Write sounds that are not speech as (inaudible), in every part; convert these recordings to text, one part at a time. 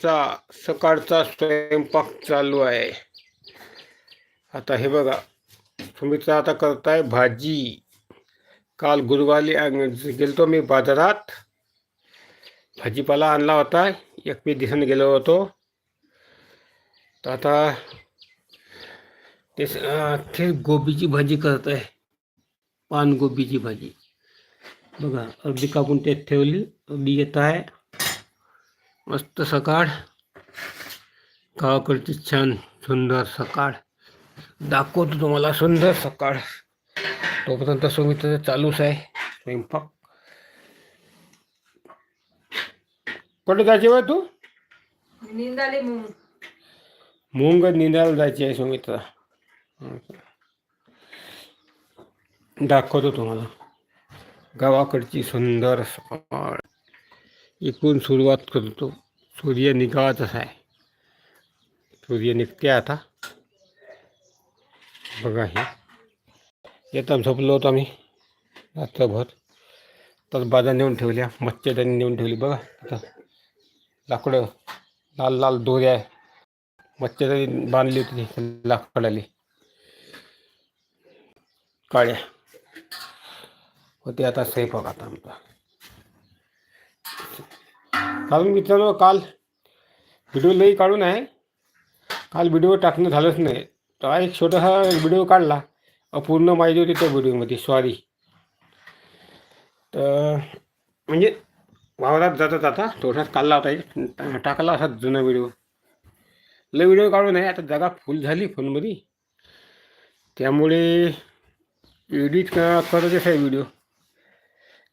चा सकाळचा स्वयंपाक चालू आहे. आता हे बघा सुमित्रा आता करताय भाजी. काल गुरुवारी गेलतो मी बाजारात. भाजीपाला आणला होता एक मी दिसून गेलो होतो. तर आता ते ते गोबीची भाजी करत आहे पानगोबीची भाजी. बघा अर्धी कापून त्यात ठेवली अर्धी येत आहे. मस्त सकाळ. गावाकडची छान सुंदर सकाळ. दाखवतो तुम्हाला सुंदर सकाळ. तोपर्यंत सुमित्र चालूच आहे. स्वयंपाक. कुठे जायचे बा तू? निंदाले मग मूंग निंदायला जायची आहे सुमित्रा दाखवतो तुम्हाला. गावाकडची सुंदर सकाळ. इकडून सुरुवात करतो. सूर्य निघातच आहे. सूर्य निघते आता. बघा हे. येतात झोपलो होतो आम्ही. रात्रभर. तर बाजा नेऊन ठेवल्या. मच्छरदानी नेऊन ठेवली. बघा आता. लाकडं लाल लाल दोऱ्या मच्छरदाणी बांधली होती लाकडाली. काळ्या. होते आता स्वयंपाक आता आमचा. कारण मित्रांनो काल व्हिडिओ लई काढून आहे. काल व्हिडिओ टाकणं झालंच नाही. तर एक छोटासा व्हिडिओ काढला. अपूर्ण माहिती होती त्या व्हिडिओमध्ये सॉरी तर म्हणजे वावरात जाता जाता थोडासा काढला होता एक टाकला असा जुना व्हिडिओ लय व्हिडिओ काढून आहे. आता जागा फुल झाली फोनमध्ये. त्यामुळे एडिट करतच आहे व्हिडिओ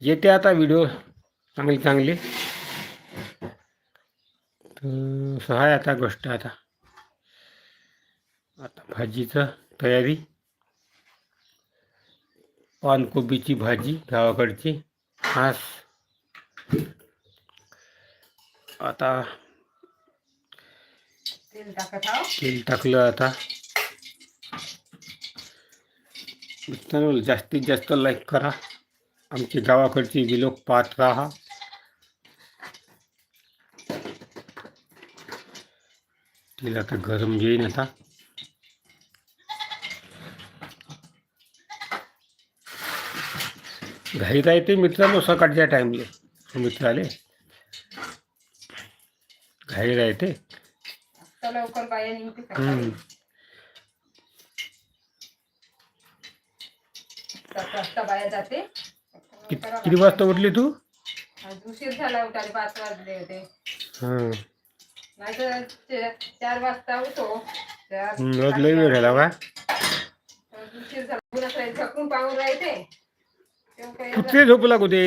येते आता व्हिडिओ चांगले चांगले. तर सहाय आता गोष्ट आता. आता भाजीचं तयारी. पानकोबीची भाजी गावाकडची. खास आता तेल टाकलं आता. मित्रांनो जास्तीत जास्त लाईक करा. आमची गावाकडची विलोक पाहत राहा. तेल आता गरम येईन आता. घाई राहते मित्रांनो सकाळच्या टाईमले मित्र आले. घाई राहते कित- वाजता उठली तू? उशीर झाला उठाले पाच वाजले होते. हां. नाहीतर चार वाजता हम्म, लई वेळ झाला का पाहून राहते तेव्हा काही कुत्रे झोपला कुठे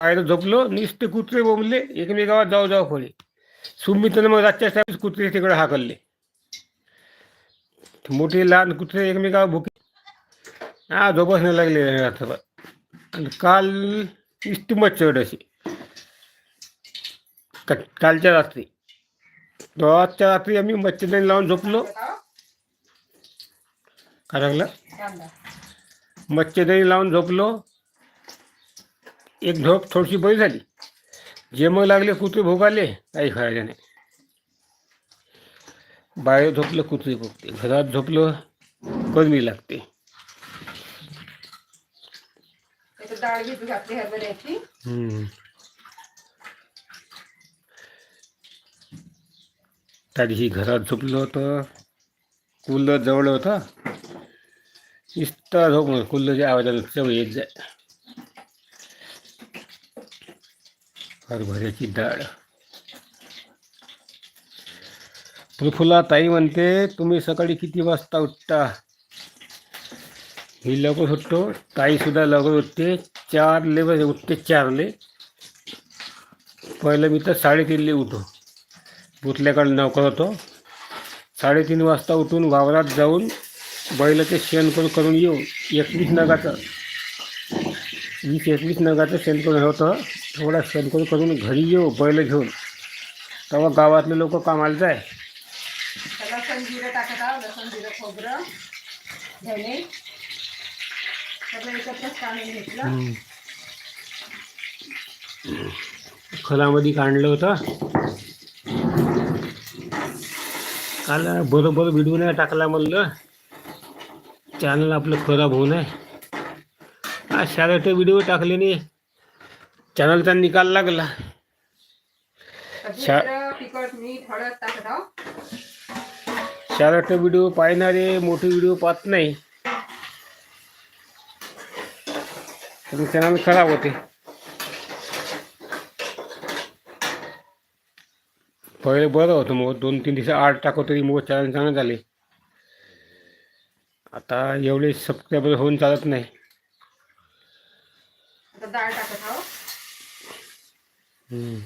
बाहेर झोपलो नुसते कुत्रे बोंबले एकमेकावर जाऊ जाऊ खोले. सुमित्रानं मग रातच्या टाईम कुत्रे तिकडे हाकलले. मोठे लहान कुत्रे एकमेकावर भुके हा झोपच नाही लागले रात्रभर. आणि काल नुसती मच्छर अशी का- कालच्या रात्री. तो आजच्या रात्री आम्ही मच्छरदाणी लावून झोपलो? काय लागलं? कांदा मच्छरदाणी लावून झोपलो. एक झोप थोडीशी बरी झाली. जे मग लागले कुत्रे भोगाले काही खायला नाही. बाहेर झोपलं कुत्रे भोगते. घरात झोपलं कमी लागते. हम्म. त्या दिवशी घरात झोपलं होतं. कुल्लर जवळ होता. इस्ता झोप कुल्लरच्या आवाजाला चव येत जाय हरभऱ्याची डाळ. प्रफुल्ला ताई म्हणते तुम्ही सकाळी किती वाजता उठता? मी लवकर उठतो. ताई सुद्धा लवकर उठते. चारले बजे उठते चारले. पहिलं मी तर साडेतीनले उठो बुथल्याकडे नौकर होतो. साडेतीन वाजता उठून वावरात जाऊन बैलाचे शेण करून येऊ. एकवीस नगाचं वीस एकवीस नगाचं शेण करून होतं. थोडा शेण करून घरी येऊ बैल घेऊन. तेव्हा गावातले लोक कामाला जाय. लसण जिरं टाकत आहो लसण जिरं खोबरं धने सगळं एकत्रच काढून घेतलं. हम्म. खलामध्ये काढलं होतं. काल बरोबर व्हिडिओ नाही टाकला म्हणलं. चॅनल आपलं खराब होऊ नये. आज शाळेत व्हिडिओ टाकले नाही. चॅनलचा निकाल लागला. शाळेत व्हिडिओ पाहणारे मोठे व्हिडिओ पाहत नाही. चॅनल खराब होते. पहिले बरं होतं मग दोन तीन दिवस आठ टाकव तरी मग चॅनल चांगले झाले. आता एवढे सबस्क्रायबर होऊन चालत नाही. आता डाळ टाकत आहो. हम्म.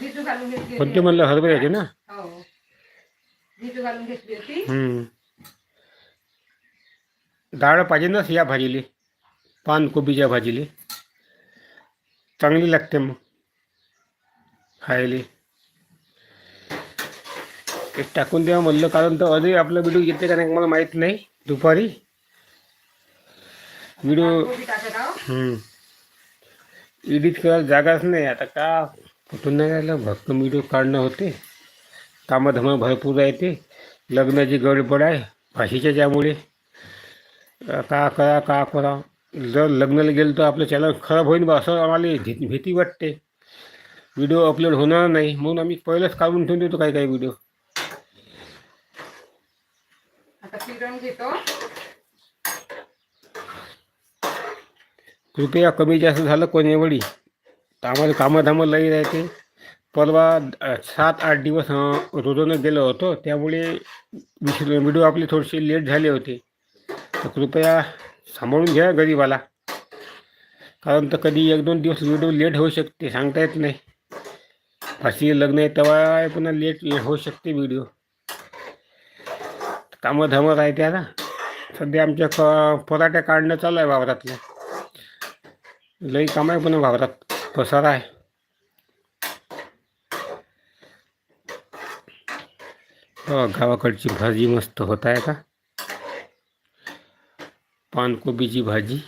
भिजू घालून घेतली पण ते होती म्हणलं हरभऱ्याचे ना? हो. डाळ पाहिजे ना या भाजीले. पानकोबीच्या भाजीले. चांगली लागते मग. खायले. टाकून द्या म्हणलं कारण तर अजूनही आपला व्हिडिओ येते का नाही मला माहीत नाही. दुपारी. व्हिडिओ एडिट करायला जागाच नाही. आता का कुठून नाही राहिलं? भक्कम व्हिडिओ काढणं होते. कामाधम भरपूर आहे ते. लग्नाची गडबड आहे. फाशीच्या ज्यामुळे. का करा का करा. जर लग्नाला गेलं तर आपलं चॅनल खराब होईल बा असं आम्हाला भीती वाटते. व्हिडिओ अपलोड होणार नाही. म्हणून आम्ही पहिलंच काढून ठेवून देतो काही काही व्हिडिओ आता घेतो. कृपया कमी जास्त झालं कोण वेळी तर आम्हाला कामधामं लई राहते. परवा सात आठ दिवस रोजनं गेलो होतो. त्यामुळे व्हिडिओ आपले थोडेसे लेट झाले होते. तर कृपया सांभाळून घ्या गरीबाला. कारण तर कधी एक दोन दिवस व्हिडिओ लेट होऊ शकते सांगता येत नाही. फाशी लग्न आहे तेव्हा पुन्हा लेट होऊ शकते व्हिडिओ. कामं धामं राहते आता. सध्या आमच्या क पराठ्या काढणं चालू आहे वावरातल्या लई काम आहे पण वावरात. पसारा आहे. हो गावाकडची भाजी मस्त होत आहे का पानकोबीची भाजी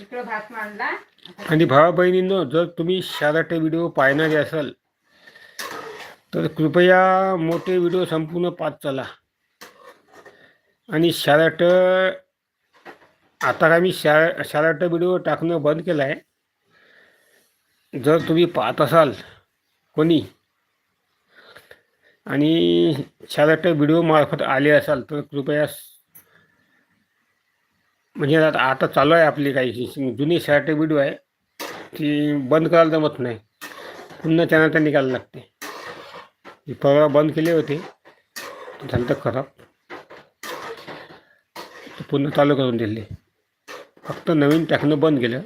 इकडं भात मांडला आता आणि भावा बहिणींनो जर तुम्ही शाराटे व्हिडिओ पाहणारे असाल तर कृपया मोठे व्हिडिओ संपूर्ण पाच चला. आणि शाराट आता आम्ही शा शाराट व्हिडिओ टाकणं बंद केलं आहे जर तुम्ही पाहत असाल कोणी आणि शाराट व्हिडिओ मार्फत आले असाल तर कृपया म्हणजे आता आता चालू आहे आपली काही जुनी शर्ट व्हिडिओ आहे. ती बंद करायला जमत नाही. पुन्हा त्यांना त्या निघायला लागते. ही परवा बंद केले होते. झालं तर खराब पुन्हा चालू करून दिले. फक्त नवीन टाकणं बंद केलं.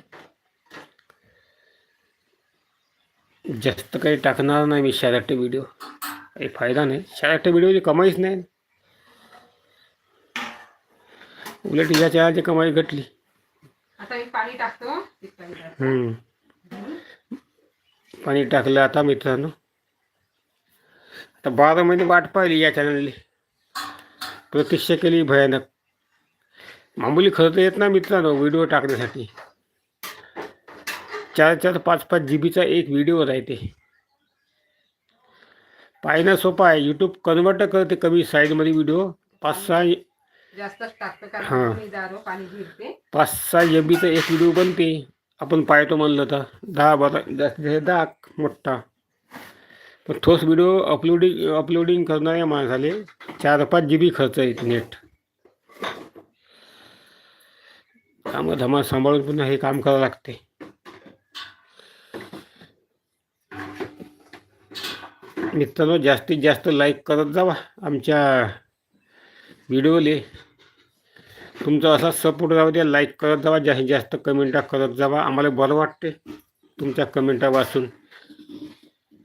जास्त काही टाकणार नाही मी शर्ट व्हिडिओ. काही फायदा नाही. शर्ट व्हिडिओची कमाईच नाही. उलट या चहाची कमाई घटली. आता मी पाणी टाकतो. पाणी टाकलं आता मित्रांनो. आता बारा महिने वाट पाहिली या चॅनलने प्रतीक्षा केली भयानक. मामूली खर्च येत ना मित्रांनो व्हिडिओ टाकण्यासाठी. चार चार पाच पाच जी बीचा एक व्हिडिओ राहते. पाहणं सोपं आहे. यूट्यूब कन्वर्ट करते कमी साईजमध्ये व्हिडिओ पाच सहा हा. पाच सहा एम बीचा एक व्हिडिओ बनते. आपण पाहतो म्हणलं तर. दहा बारा जास्तीत जास्त दहा मोठा. पण ठोस व्हिडिओ अपलोडिंग अपलोडिंग करणाऱ्या माणसाले चार पाच जी बी खर्च येते नेट कामं धमा सांभाळून पुन्हा हे काम करावं लागते. मित्रांनो जास्तीत जास्त लाईक करत जावा. आमच्या व्हिडिओले तुमचा असाच सपोर्ट राहू द्या लाईक करत जावा जास्तीत जास्त कमेंटा करत जावा. आम्हाला बरं वाटते तुमच्या कमेंटा वाचून.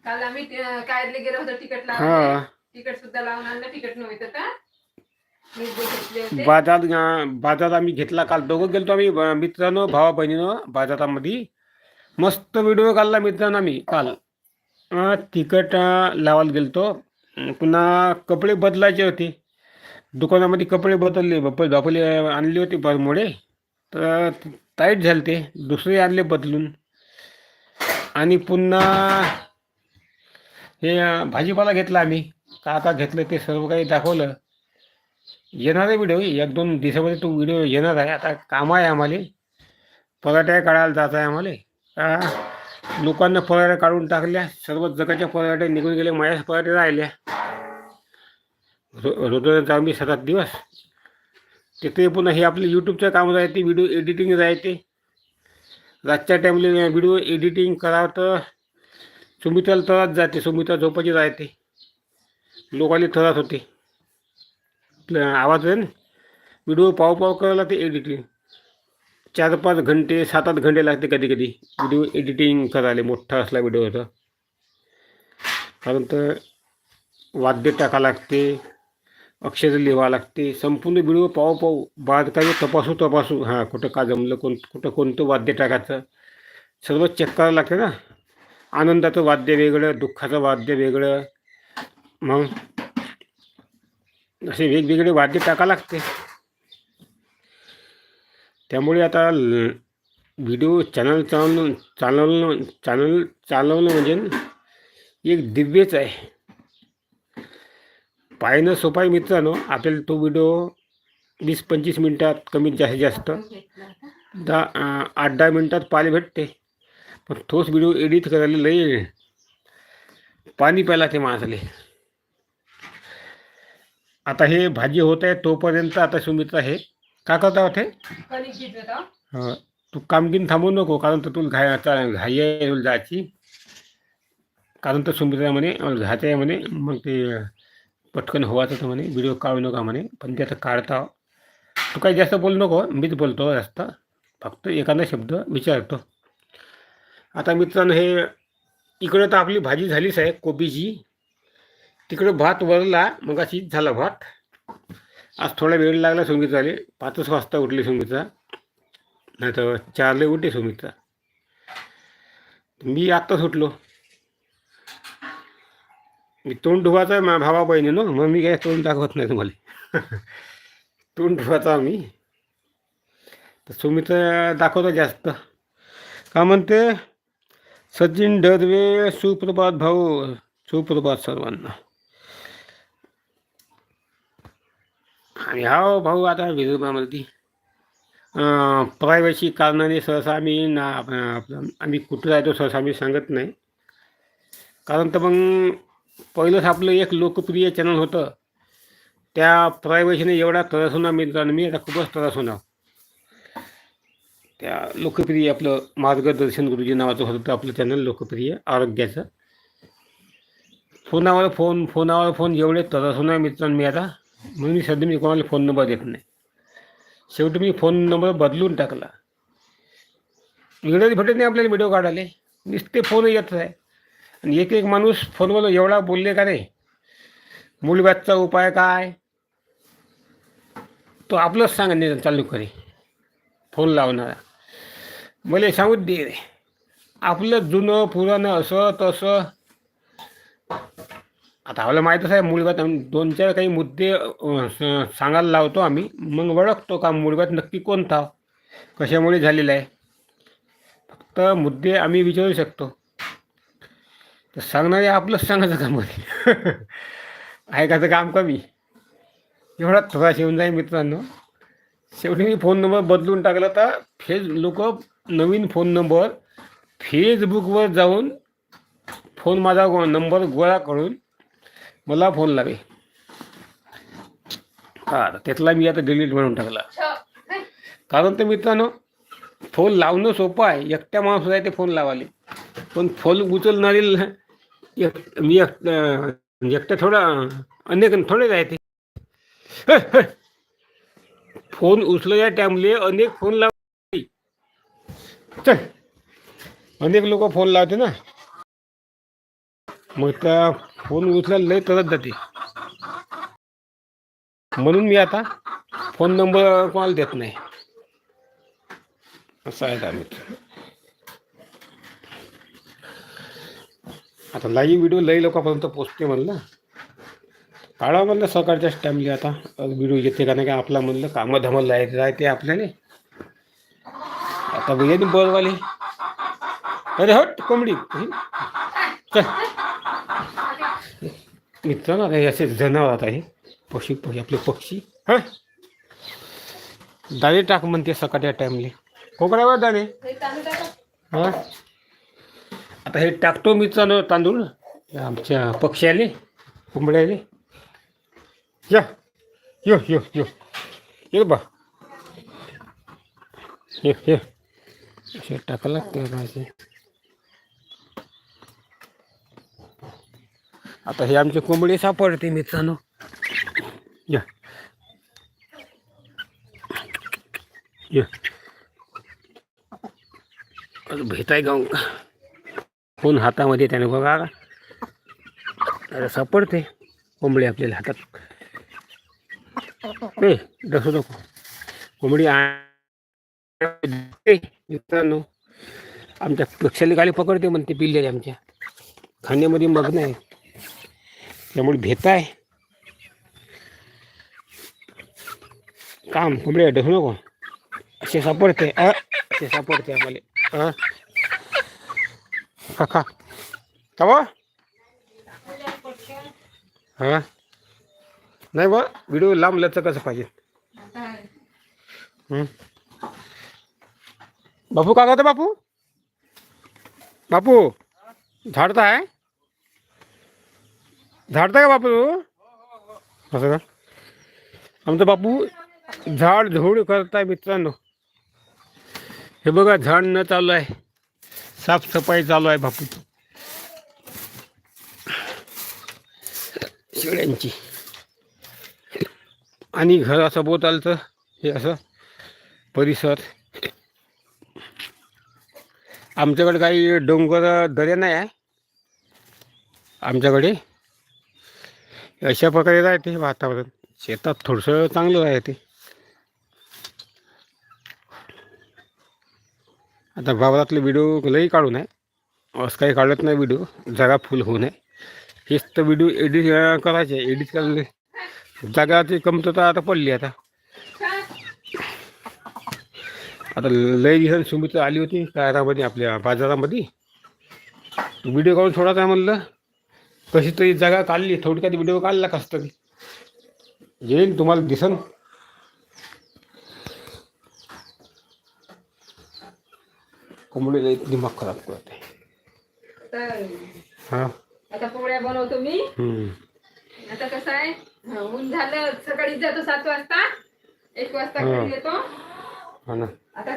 काल आम्ही अं, कायरले गेलो होतो तिकट लावून. हां. तिकट सुद्धा लावून आणलं तिकट नव्हतं का? मिरची घेतले होते. बाजार बाजार आम्ही घेतला. काल दोघं गेलतो आम्ही मित्रांनो भावा बहिणीनं बाजारामध्ये. मस्त व्हिडिओ काढला मित्रांनो आम्ही काल. अं, लावायला गेलतो. पुन्हा कपडे बदलायचे होते. दुकानामध्ये कपडे बदलले बाप- बापले आणले होते मोडे. तर टाईट झाले ते दुसरे आणले बदलून. आणि पुन्हा हे भाजीपाला घेतला आम्ही. का आता घेतलं ते सर्व काही दाखवलं. येणार आहे व्हिडिओ एक दोन दिवसामध्ये तो व्हिडिओ येणार आहे. आता काम आहे आम्हाला. पराठ्या काढायला जात आहे आम्हाला. का? लोकांना पराठ्या काढून टाकल्या सर्व जगाच्या पराठ्या निघून गेले माझ्याच पराठ्या राहिल्या. रोजच आम्ही सात आठ दिवस. तिथे पुन्हा हे आपले यूट्यूबचं काम राहते व्हिडिओ एडिटिंग राहते रातच्या टाईमला व्हिडिओ एडिटिंग करावं तर सुमित्राला त्रास जाते सुमित्रा झोपाची राहते. लोकांनी त्रास होते. आपलं आवाज आहे ना? व्हिडिओ पाव पाव करायला ते एडिटिंग चार पाच घंटे सात आठ घंटे लागते कधी कधी. व्हिडिओ एडिटिंग करायला मोठा असला व्हिडिओचा कारण तर वाद्य टाका लागते. अक्षरं लिहावं लागते. संपूर्ण व्हिडिओ पाहू पाहू बारकाई तपासू तपासू. हां कुठं का जमलं कोण कुठं कोणतं वाद्य टाकायचं? सर्व चेक करावं लागतं ना? आनंदाचं वाद्य वेगळं दुःखाचं वाद्य वेगळं. मग असे वेगवेगळे वाद्य टाका लागते. त्यामुळे आता ल- व्हिडिओ चॅनल चालवणं चालवणं चॅनल चालवणं म्हणजे एक दिव्यच आहे. पाहणं सोपं आहे मित्रांनो आपल्याला तो व्हिडिओ वीस पंचवीस मिनटात कमीत जास्तीत जास्त होता. दहा आठ दहा मिनटात पाणी भेटते पण तोच व्हिडिओ एडिट करायला लई पाणी प्यायला ते माणसाले आता हे भाजी होत आहे तोपर्यंत आता सुमित्रा हे का करता होते आहो. अं, तू कामगिन थांबवू नको कारण तर तुला घाय आता घाई आहे जायची कारण तर सुमित्रा म्हणे आहे म्हणे मग ते पटकन व्हायचं तर म्हणे व्हिडिओ काढू नका म्हणे पण ते आता काढता. तू काही जास्त बोलू नको मीच बोलतो जास्त. फक्त एखादा शब्द विचारतो. आता मित्रांनो हे इकडं तर आपली भाजी झालीच आहे कोबीची. तिकडं भात वरला मग अशी झाला भात. आज थोडा वेळ लागला सुमित्राले. पाचच वाजता उठले सुमितचा नाही तर चारले उठे सुमितचा मी आत्ताच उठलो. मी तोंड धुवाचा आहे मा भावा बहिणीनं मग मी काय तोंड दाखवत नाही तुम्हाला. (laughs) तोंड धुवाचा मी. तर सुमित्रा दाखवतो जास्त. का म्हणते? सचिन डरवे सुप्रभात भाऊ सुप्रभात सर्वांना. आणि हा भाऊ आता विदर्भामध्ये. प्रायव्हसी कारणाने सहसा आम्ही ना आप- आपलं आम्ही कुठं राहतो सहसा आम्ही सांगत नाही. कारण तर मग पहिलंच आपलं एक लोकप्रिय चॅनल होतं. त्या प्रायव्हेसीने एवढा त्रास होणार मित्रांनो मी आता खूपच त्रास होणार. त्या लोकप्रिय आपलं मार्गदर्शन गुरुजी नावाचं होतं आपलं चॅनल लोकप्रिय आरोग्याचं. फोनावर फोन फोनावर फोन एवढे त्रास होणार मित्रांनो मी आता. म्हणून मी सध्या मी कोणाला फोन नंबर देत नाही. शेवटी मी फोन नंबर बदलून टाकला. व्हिडिओ भेटत नाही आपल्याला व्हिडिओ काढायला. नुसते फोन येत आहे. आणि एक एक माणूस फोनवर एवढा बोलले का रे? मूलव्याजचा उपाय काय? तो आपलंच सांगणे चालू करे फोन लावणारा. मला सांगू दे रे. आपलं जुनं पुराणं असं तसं. आता आपल्याला माहीतच आहे मूळव्यात दोन चार काही मुद्दे सांगायला लावतो आम्ही. मग ओळखतो का मूळव्यात नक्की कोणता? कशामुळे झालेला आहे? फक्त मुद्दे आम्ही विचारू शकतो. तर सांगणारे आपलंच सांगायचं काम आहे. (laughs) ऐकायचं काम कमी. एवढा थोडा येऊन जाईल मित्रांनो. शेवटी मी फोन नंबर बदलून टाकला तर फेस लोक नवीन फोन नंबर फेसबुकवर जाऊन फोन माझा गो नंबर गोळा करून मला फोन लावे. हा त्यातला मी आता डिलीट म्हणून टाकला. कारण तर मित्रांनो फोन लावणं सोपं आहे. एकट्या माणूस आहे ते फोन लावाले पण फोन उचलणारी एक मी एक एकट्या थोडा अनेक थोडेच आहे ते फोन उचलल्या टाइमले अनेक फोन लाव चल अनेक लोक फोन लावते ना मग त्या फोन उचलायला लय तरच जाते म्हणून मी आता फोन नंबर कोणाला देत नाही असं आहे आम्ही आता लाईव्ह व्हिडिओ लई लोकांपर्यंत पोचते म्हणलं काढा म्हणलं सकाळच्याच टाईमली आता व्हिडिओ येते का नाही का आपला म्हणलं कामं धमल राहते राहते आपल्याला. आता गेली बरवाली अरे हट कोंबडी. चल. मित्रांनो आता हे असे जनावर आता हे. पक्षी पक्षी आपले पक्षी. हा? दाणे टाक म्हणते सकाळच्या टाइमले कोकणावर दाणे. हा? आता हे टाकतो मित्रांनो तांदूळ. आमच्या पक्ष्याले कोंबड्याले. या. यो यो यो. ये बा. ये ये. असे टाकायला लागते पाहिजे आता हे आमचे कोंबडी सापडते मित्रांनो. या. या. भेटाय गाव. का फोन हातामध्ये त्याने बघा. अरे सापडते कोंबडी आपल्याला हातात. ए डसू नको. कोंबडी मित्रांनो आमच्या पक्षाला गाली पकडते म्हणते पिल्लेले आमच्या. खाण्यामध्ये मग्न आहे त्यामुळे भेता आहे काम कोंबडी डसू नको. असे सापडते. असे सापडते आम्हाला. काका खा खा का हा. नाही बा व्हिडिओ लांब लचकच पाहिजे. बापू का करतो बापू? बापू झाडताय? झाडताय का बापू असं का? आमचा बापू झाड झोड करताय मित्रांनो. हे बघा झाड न चालू आहे साफसफाई चालू आहे बापू. शेळ्यांची आणि घर असं बोतालचं हे असं परिसर. आमच्याकडे काही डोंगर दऱ्या नाही आहे. आमच्याकडे अशा प्रकारे राहते वातावरण. शेतात थोडंसं चांगलं राहते. आता वावरातले व्हिडिओ लई काढू नये. असं काही काढत नाही व्हिडिओ जागा फुल होऊ नये. हेच तर व्हिडिओ एडिट करायचे. एडिट करायला जागाची कमतरता आता पडली आता. आता लय दिवसांनी सुमित्रा आली होती कारामध्ये आपल्या बाजारामध्ये. व्हिडिओ काढून सोडायचा म्हणलं? कशी तरी जागा काढली. थोडक्यात व्हिडिओ काढला कस तरी. येईल तुम्हाला दिसन. कोंबडीला दिमाग खराब करते हां. आता पोळ्या बनवतो मी. आता कसं आहे? ऊन झालं सकाळी जातो सात वाजता. एक वाजता. घरी येतो. आता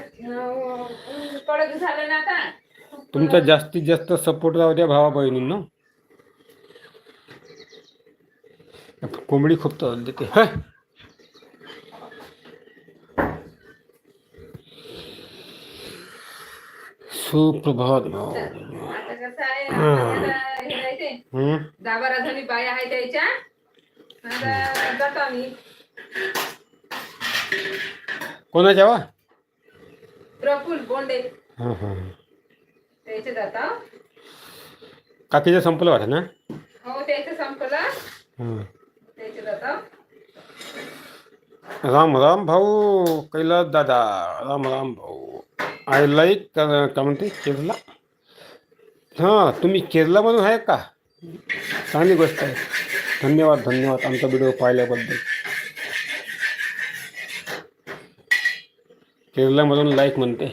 कडक झालं ना आता. तुमचा जास्तीत जास्त सपोर्ट राहू द्या भावा बहिणींनो. कोंबडी खूप त्रास देते. सुप्रभात भाऊ. आता कसं आहे दहा बारा जणी बाया त्याच्या आता जातो आम्ही कोणाच्या वा? प्रफुल बोंडे हां त्याचे काकीचं संपलं वाटतं ना? हो त्याचं संपलं त्याचे राम राम भाऊ कैलास दादा. राम राम भाऊ. आय लाईक काय म्हणते केरला. हां तुम्ही केरलामधून आहे का? चांगली गोष्ट आहे. धन्यवाद धन्यवाद. आमचा व्हिडिओ पाहिल्याबद्दल. केरलामधून लाईक म्हणते.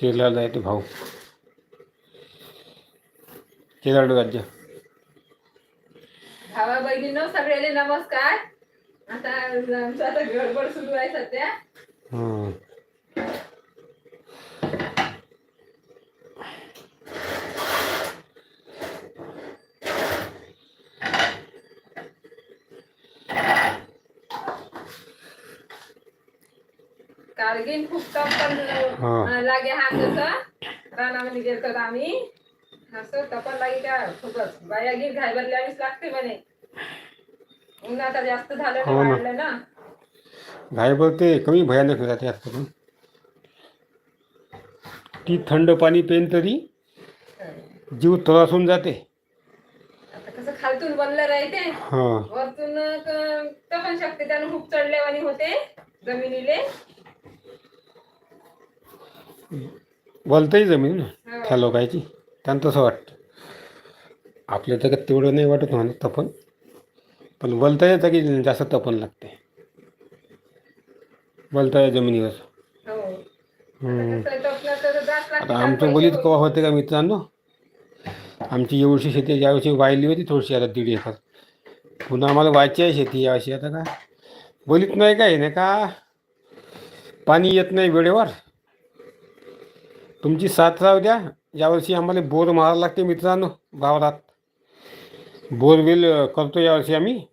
केरळला आहे ते भाऊ. केरळ राज्य. भावा बहिणींनो सगळ्याले नमस्कार. आता आमचं आता गडबड सुरू आहे सध्या. हां. कारगिल खूप कम पण लागे हा जसं रानामध्ये गेलतो तर आम्ही. असं तपन लागे का खूपच. बाया गिर घाई बदलावीच लागते म्हणे. ऊन आता जास्त झालं हो ना. वाढलं ना. घायबर ते कमी भयानक राहते आजपासून ती थंड पाणी पेन तरी जीव त्रासून जाते. कसं खालतून बनलं राहते. हां. वरतून क- तपन शकते. त्यानं खूप चढल्यावानी होते जमिनीले. बोलताही जमीन ना. त्या लोकांची त्यांना तसं वाटतं. आपल्या तर तेवढं नाही वाटत म्हणा तपन. पण बोलता येतं की जास्त तपन लागते बोलता या जमिनीवर. हो. आता आमचं बोलीत. कवा होते का मित्रांनो? आमची एवढी शेती यावर्षी वाहिली होती थोडीशी आता दीड एकर. पुन्हा आम्हाला व्हायची आहे शेती यावर्षी आता का बोलीत नाही काय नाही का? पाणी येत नाही वेळेवर. तुमची साथ राहू द्या. यावर्षी आम्हाला बोर मारायला लागते मित्रांनो वावरात. बोरवेल करतो यावर्षी आम्ही.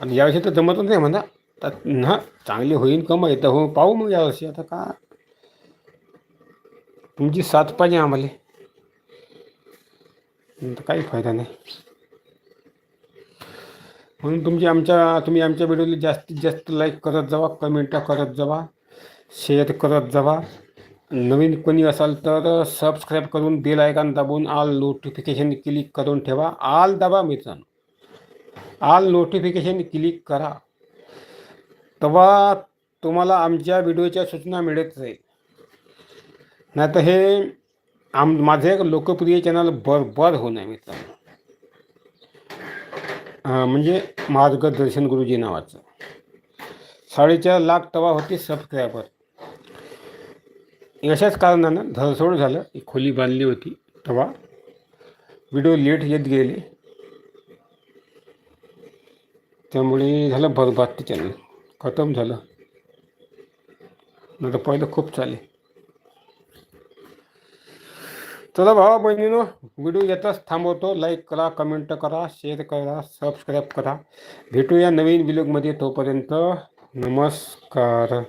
आणि यावर्षी तर जमतच नाही म्हणा. तर ना चांगली होईन कमाई तर हो पाहू मग यावर्षी आता का. तुमची साथ पाहिजे आम्हाला. काही फायदा नाही. म्हणून तुमची आमच्या तुम्ही आमच्या व्हिडिओला जास्तीत जास्त लाईक करत जावा कमेंट करत जावा शेअर करत जावा. नवीन कोणी असाल तर सबस्क्राईब करून बेल आयकॉन दाबून आल नोटिफिकेशन क्लिक करून ठेवा. आल दाबा मित्रांनो. आल नोटिफिकेशन क्लिक करा. तेव्हा तुम्हाला आमच्या व्हिडिओच्या सूचना मिळत जाईल. नाही तर हे आम माझं एक लोकप्रिय चॅनल बरोबर होणार मित्रांनो. म्हणजे मार्गदर्शन गुरुजी नावाचं. साडेचार लाख तवा होते सबस्क्रायबर अशाच कारणानं धरसोड झालं. एक खोली बांधली होती तेव्हा. व्हिडिओ लेट येत गेले. त्यामुळे झालं बरबाद ते चॅनल खतम झालं. नाही तर पहिलं खूप चाले चला भावा बहिणीनो व्हिडिओ येताच थांबवतो. लाईक करा कमेंट करा शेअर करा सबस्क्राईब करा. भेटूया नवीन ब्लॉगमध्ये तोपर्यंत. नमस्कार.